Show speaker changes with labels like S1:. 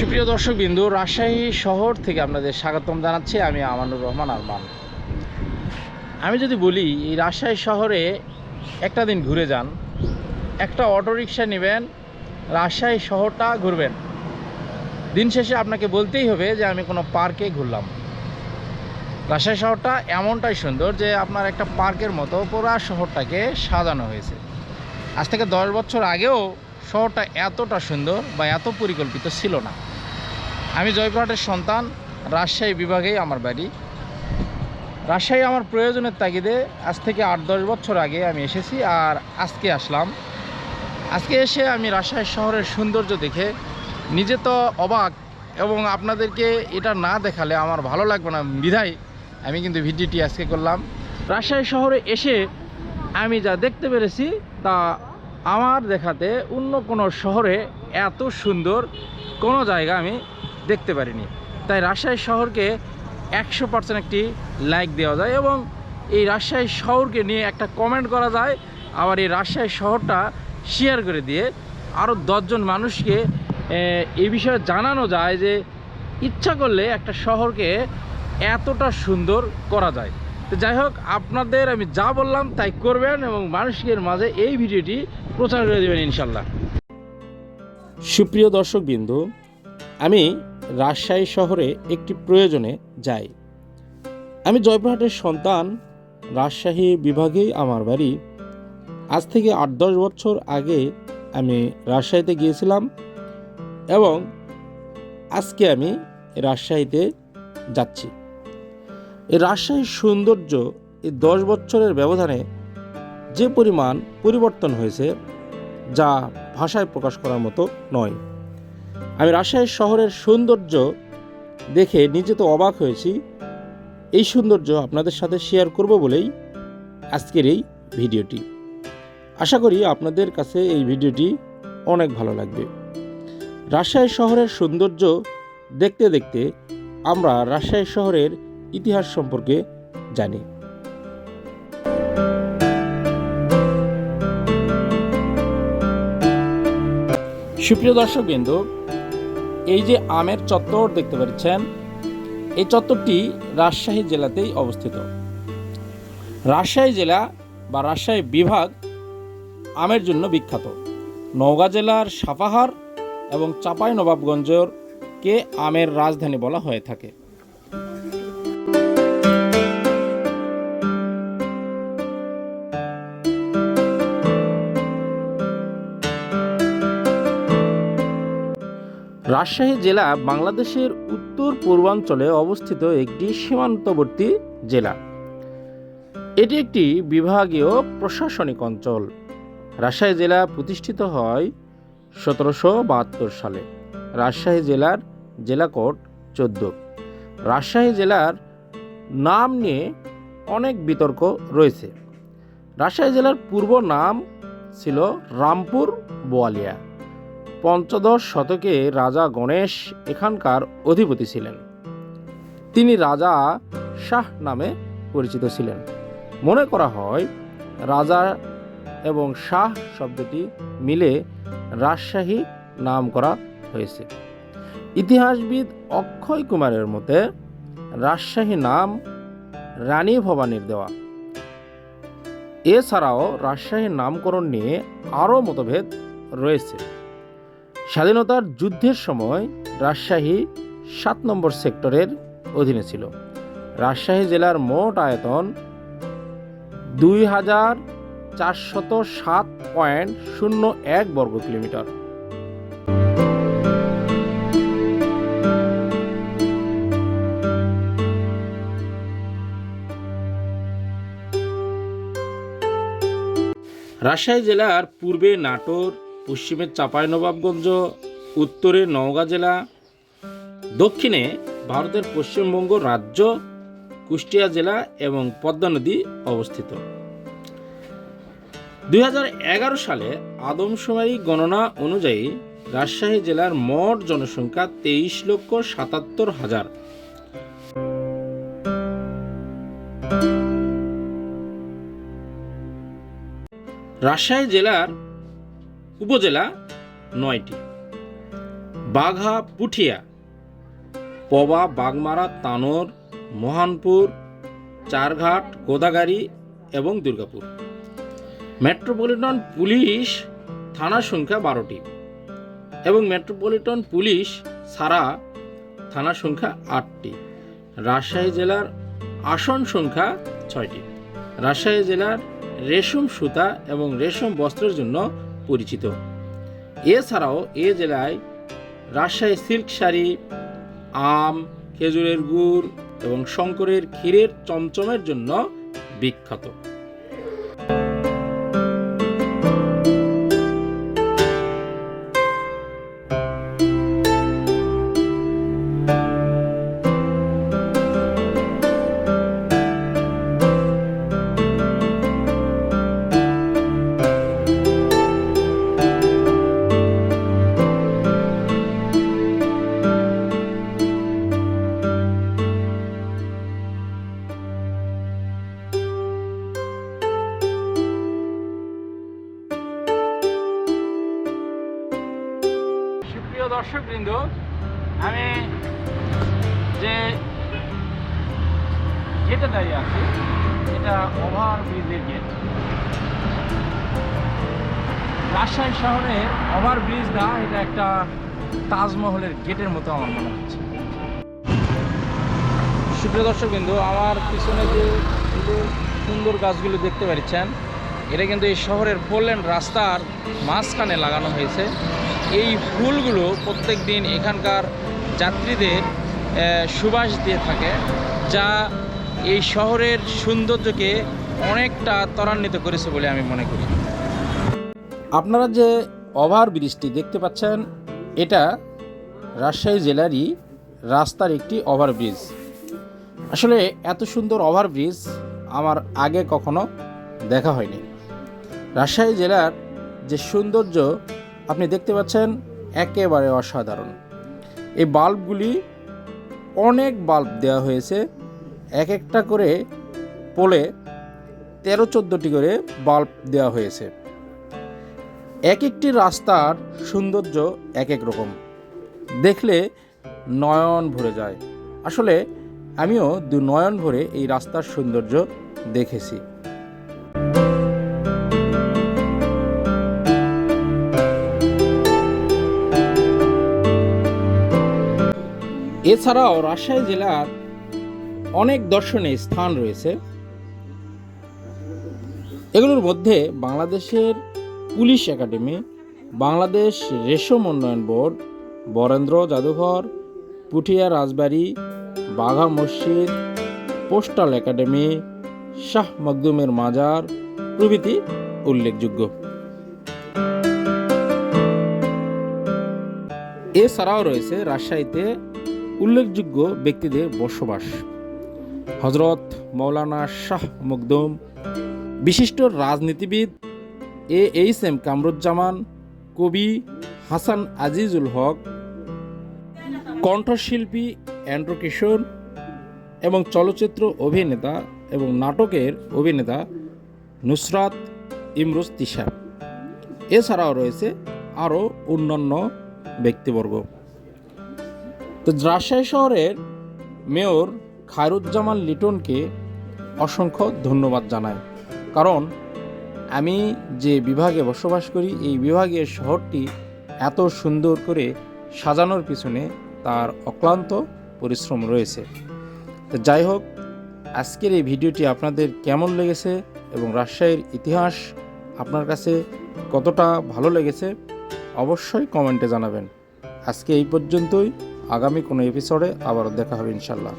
S1: সুপ্রিয় দর্শক বিন্দু রাজশাহী শহর থেকে আপনাদের স্বাগতম জানাচ্ছি। আমি আমানুর রহমান আরমান। আমি যদি বলি, এই রাজশাহী শহরে একটা দিন ঘুরে যান, একটা অটোরিকশা নেবেন, রাজশাহী শহরটা ঘুরবেন। দিন শেষে আপনাকে বলতেই হবে যে, আমি কোনো পার্কে ঘুরলাম। রাজশাহী শহরটা এমনটাই সুন্দর যে, আপনার একটা পার্কের মতো পুরা শহরটাকে সাজানো হয়েছে। আজ থেকে দশ বছর আগেও শহরটা এতটা সুন্দর বা এত পরিকল্পিত ছিল না। আমি জয়পুরহাটের সন্তান, রাজশাহী বিভাগেই আমার বাড়ি। রাজশাহী আমার প্রয়োজনের তাগিদে আজ থেকে আট দশ বছর আগে আমি এসেছি আর আজকে আসলাম। আজকে এসে আমি রাজশাহী শহরের সৌন্দর্য দেখে নিজে তো অবাক এবং আপনাদেরকে এটা না দেখালে আমার ভালো লাগবে না বিধায় আমি কিন্তু ভিডিওটি আজকে করলাম। রাজশাহী শহরে এসে আমি যা দেখতে পেরেছি তা আমার দেখাতে অন্য কোনো শহরে এত সুন্দর কোনো জায়গা আমি দেখতে পারিনি। তাই রাজশাহী শহরকে একশো পার্সেন্ট একটি লাইক দেওয়া যায় এবং এই রাজশাহী শহরকে নিয়ে একটা কমেন্ট করা যায়। আবার এই রাজশাহী শহরটা শেয়ার করে দিয়ে আরও দশজন মানুষকে এ, বিষয়ে জানানো যায় যে ইচ্ছা করলে একটা শহরকে এতটা সুন্দর করা যায়। তো যাই হোক আপনাদের আমি যা বললাম তাই করবেন এবং মানুষের মাঝে এই ভিডিওটি প্রচার করে দেবেন ইনশাল্লাহ। সুপ্রিয় দর্শক বিন্দু আমি রাজশাহী শহরে একটি প্রয়োজনে যাই আমি জয়পুরহাটের সন্তান, রাজশাহী বিভাগেই আমার বাড়ি। আজ থেকে আট দশ বছর আগে আমি রাজশাহীতে গিয়েছিলাম এবং আজকে আমি রাজশাহীতে যাচ্ছি। এই রাজশাহীর সৌন্দর্য এই দশ বছরের ব্যবধানে যে পরিমাণ পরিবর্তন হয়েছে, যা ভাষায় প্রকাশ করার মতো নয়। আমি রাজশাহী শহরের সৌন্দর্য দেখে নিজে তো অবাক হয়েছি। এই সৌন্দর্য আপনাদের সাথে শেয়ার করব বলেই আজকের এই ভিডিওটি। আশা করি আপনাদের কাছে এই ভিডিওটি অনেক ভালো লাগবে। রাজশাহী শহরের সৌন্দর্য দেখতে দেখতে আমরা রাজশাহী শহরের ইতিহাস সম্পর্কে জানি। সুপ্রিয় দর্শক বিন্দু এই যে আমের চত্বর দেখতে পাচ্ছেন, এই চত্বরটি রাজশাহী জেলাতেই অবস্থিত। রাজশাহী জেলা বা রাজশাহী বিভাগ আমের জন্য বিখ্যাত। নওগাঁ জেলার সাপাহার এবং চাপাই নবাবগঞ্জকে আমের রাজধানী বলা হয়ে থাকে। রাজশাহী জেলা বাংলাদেশের উত্তর পূর্বাঞ্চলে অবস্থিত একটি সীমান্তবর্তী জেলা। এটি একটি বিভাগীয় প্রশাসনিক অঞ্চল। রাজশাহী জেলা প্রতিষ্ঠিত হয় সতেরোশো বাহাত্তর সালে। রাজশাহী জেলার জেলা কোড চোদ্দ। রাজশাহী জেলার নাম নিয়ে অনেক বিতর্ক রয়েছে। রাজশাহী জেলার পূর্ব নাম ছিল রামপুর বোয়ালিয়া। পঞ্চদশ শতকে রাজা গণেশ এখানকার অধিপতি ছিলেন। তিনি রাজা শাহ নামে পরিচিত ছিলেন। মনে করা হয়, রাজা এবং শাহ শব্দটি মিলে রাজশাহী নাম করা হয়েছে। ইতিহাসবিদ অক্ষয় কুমারের মতে, রাজশাহী নাম রানী ভবানীর দেওয়া। এছাড়াও রাজশাহীর নামকরণ নিয়ে আরও মতভেদ রয়েছে। স্বাধীনতার যুদ্ধের সময় রাজশাহী সাত নম্বর সেক্টরের অধীনে ছিল। রাজশাহী জেলার মোট আয়তন দুই হাজার চারশত সাত পয়েন্ট শূন্য এক বর্গ কিলোমিটার। রাজশাহী জেলার পূর্বে নাটোর পশ্চিমে চাঁপাইনবাবগঞ্জ, উত্তরে নওগাঁ জেলা, দক্ষিণে ভারতের পশ্চিমবঙ্গ রাজ্য, কুষ্টিয়া জেলা এবং পদ্মা নদী অবস্থিত। দুই হাজার এগারো সালে আদমশুমারি গণনা অনুযায়ী রাজশাহী জেলার মোট জনসংখ্যা তেইশ লক্ষ সাতাত্তর হাজার। রাজশাহী জেলার উপজেলা নয়টি। বাঘা, পুঠিয়া, পবা, বাগমারা, তানোর, মহানপুর, চারঘাট গোদাগাড়ি এবং দুর্গাপুর। মেট্রোপলিটন পুলিশ থানার সংখ্যা বারোটি এবং মেট্রোপলিটন পুলিশ ছাড়া থানা সংখ্যা আটটি। রাজশাহী জেলার আসন সংখ্যা ছয়টি। রাজশাহী জেলার রেশম সুতা এবং রেশম বস্ত্রের জন্য পরিচিত। এছাড়াও এ জেলায় রাজশাহী সিল্ক শাড়ি, আম, খেজুরের গুড় এবং শঙ্করের ক্ষীরের চমচমের জন্য বিখ্যাত। সুপ্রিয় দর্শক বৃন্দ আমি যে গেটে দাঁড়িয়ে আছি, এটা ওভার ব্রিজের গেট। রাজশাহী শহরের ওভার ব্রিজ না, এটা একটা তাজমহলের গেটের মতো আমার মনে হচ্ছে। সুপ্রিয় দর্শক বিন্দু আমার পিছনে যে সুন্দর গাছগুলো দেখতে পাচ্ছেন, এটা কিন্তু এই শহরের ফোরলেন রাস্তার মাঝখানে লাগানো হয়েছে। এই ফুলগুলো প্রত্যেক দিন এখানকার যাত্রীদের সুবাস দিয়ে থাকে, যা এই শহরের সৌন্দর্যকে অনেকটা ত্বরান্বিত করেছে বলে আমি মনে করি। আপনারা যে ওভার ব্রিজটি দেখতে পাচ্ছেন, এটা রাজশাহী জেলারই রাস্তার একটি ওভার ব্রিজ। আসলে এত সুন্দর ওভার ব্রিজ আমার আগে কখনো দেখা হয়নি। রাজশাহী জেলার যে সৌন্দর্য আপনি দেখতে পাচ্ছেন একেবারে অসাধারণ। এই বাল্বগুলি অনেক বাল্ব দেওয়া হয়েছে এক একটা করে পোলে তেরো চোদ্দোটি করে বাল্ব দেওয়া হয়েছে। এক একটি রাস্তার সৌন্দর্য এক এক রকম। দেখলে নয়ন ভরে যায়। আসলে আমিও দু নয়ন ভরে এই রাস্তার সৌন্দর্য দেখেছি। এছাড়াও রাজশাহী জেলার অনেক দর্শনীয় স্থান রয়েছে। এগুলোর মধ্যে বাংলাদেশের পুলিশ একাডেমি, বাংলাদেশ রেশম উন্নয়ন বোর্ড, বরেন্দ্র জাদুঘর, পুঠিয়া রাজবাড়ি, বাঘা মসজিদ, পোস্টাল একাডেমি, শাহ মখদুমের মাজার প্রভৃতি উল্লেখযোগ্য। এছাড়াও রয়েছে রাজশাহীতে উল্লেখযোগ্য ব্যক্তিদের বসবাস। হজরত মৌলানা শাহ মখদুম বিশিষ্ট রাজনীতিবিদ এ এইচ এম কামরুজ্জামান, কবি হাসান আজিজুল হক, কণ্ঠশিল্পী অ্যান্ড্রু কিশোর এবং চলচ্চিত্র অভিনেতা এবং নাটকের অভিনেতা নুসরাত ইমরোজ তিশা। এছাড়াও রয়েছে আরও অন্যান্য ব্যক্তিবর্গ। তো রাজশাহী শহরের মেয়র খায়রুজ্জামান লিটনকে অসংখ্য ধন্যবাদ জানাই। কারণ আমি যে বিভাগে বসবাস করি, এই বিভাগের শহরটি এত সুন্দর করে সাজানোর পিছনে তার অক্লান্ত পরিশ্রম রয়েছে। তো যাই হোক, আজকের এই ভিডিওটি আপনাদের কেমন লেগেছে এবং রাজশাহীর ইতিহাস আপনার কাছে কতটা ভালো লেগেছে, অবশ্যই কমেন্টে জানাবেন। আজকে এই পর্যন্তই। আগামী কোনো এপিসোডে আবারও দেখা হবে ইনশাল্লাহ।